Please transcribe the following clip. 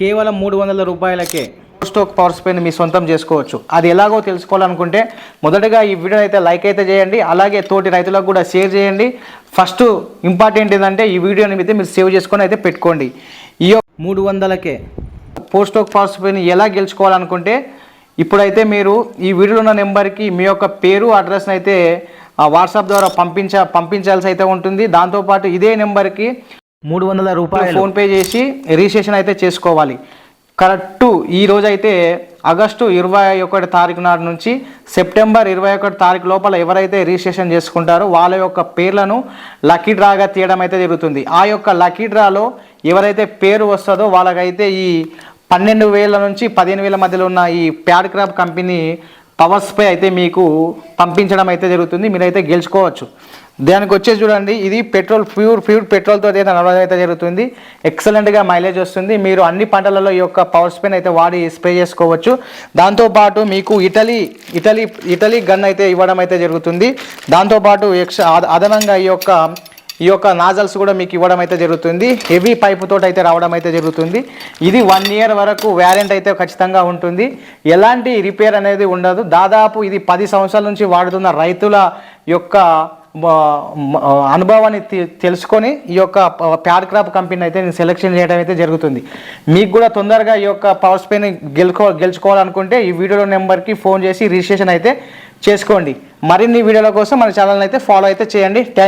కేవలం మూడు వందల రూపాయలకే స్టోక్ పవర్ స్పెయిన్ మీ సొంతం చేసుకోవచ్చు. అది ఎలాగో తెలుసుకోవాలనుకుంటే మొదటగా ఈ వీడియో అయితే లైక్ అయితే చేయండి. అలాగే తోటి రైతులకు కూడా షేర్ చేయండి. ఫస్ట్ ఇంపార్టెంట్ ఏంటంటే ఈ వీడియోని అయితే మీరు సేవ్ చేసుకొని అయితే పెట్టుకోండి. ఈ మూడు వందలకే పోస్ట్ పవర్ స్పెయిన్ ఎలా గెలుచుకోవాలనుకుంటే ఇప్పుడైతే మీరు ఈ వీడియోలో ఉన్న నెంబర్కి మీ యొక్క పేరు అడ్రస్ని అయితే వాట్సాప్ ద్వారా పంపించ పంపించాల్సి అయితే ఉంటుంది. దాంతోపాటు ఇదే నెంబర్కి మూడు వందల రూపాయలు. ఫోన్పే చేసి రిజిస్ట్రేషన్ అయితే చేసుకోవాలి. కరెక్ట్ ఈ రోజు అయితే ఆగస్టు ఇరవై ఒకటి తారీఖు నాటి నుంచి సెప్టెంబర్ ఇరవై ఒకటి తారీఖు లోపల ఎవరైతే రిజిస్ట్రేషన్ చేసుకుంటారో వాళ్ళ యొక్క పేర్లను లక్కీ డ్రాగా తీయడం అయితే జరుగుతుంది. ఆ యొక్క లక్కీ డ్రాలో ఎవరైతే పేరు వస్తుందో వాళ్ళకైతే ఈ పన్నెండు వేల నుంచి పదిహేను వేల మధ్యలో ఉన్న ఈ ప్యాడ్ క్రాప్ కంపెనీ పవర్ అయితే మీకు పంపించడం అయితే జరుగుతుంది. మీరైతే గెలుచుకోవచ్చు. దానికి వచ్చేసి చూడండి ఇది పెట్రోల్ ప్యూర్ ప్యూర్ పెట్రోల్తో అయితే నడవడం అయితే జరుగుతుంది. ఎక్సలెంట్గా మైలేజ్ వస్తుంది. మీరు అన్ని పంటలలో ఈ యొక్క పవర్ స్ప్రేని అయితే వాడి స్ప్రే చేసుకోవచ్చు. దాంతోపాటు మీకు ఇటలీ ఇటలీ ఇటలీ గన్ అయితే ఇవ్వడం అయితే జరుగుతుంది. దాంతోపాటు ఎక్స్ అదనంగా ఈ యొక్క ఈ యొక్క నాజల్స్ కూడా మీకు ఇవ్వడం అయితే జరుగుతుంది. హెవీ పైపు తోటి అయితే రావడం అయితే జరుగుతుంది. ఇది వన్ ఇయర్ వరకు వ్యారెంట్ అయితే ఖచ్చితంగా ఉంటుంది. ఎలాంటి రిపేర్ అనేది ఉండదు. దాదాపు ఇది పది సంవత్సరాల నుంచి వాడుతున్న రైతుల యొక్క అనుభవాన్ని తెలుసుకొని ఈ యొక్క ప్యాడ్ క్రాప్ కంపెనీ అయితే నేను సెలెక్షన్ చేయడం అయితే జరుగుతుంది. మీకు కూడా తొందరగా ఈ యొక్క పవర్ స్పెయిన్ గెలుకో గెలుచుకోవాలనుకుంటే ఈ వీడియోలో నెంబర్కి ఫోన్ చేసి రిజిస్ట్రేషన్ అయితే చేసుకోండి. మరిన్ని వీడియోల కోసం మన ఛానల్ అయితే ఫాలో అయితే చేయండి. థ్యాంక్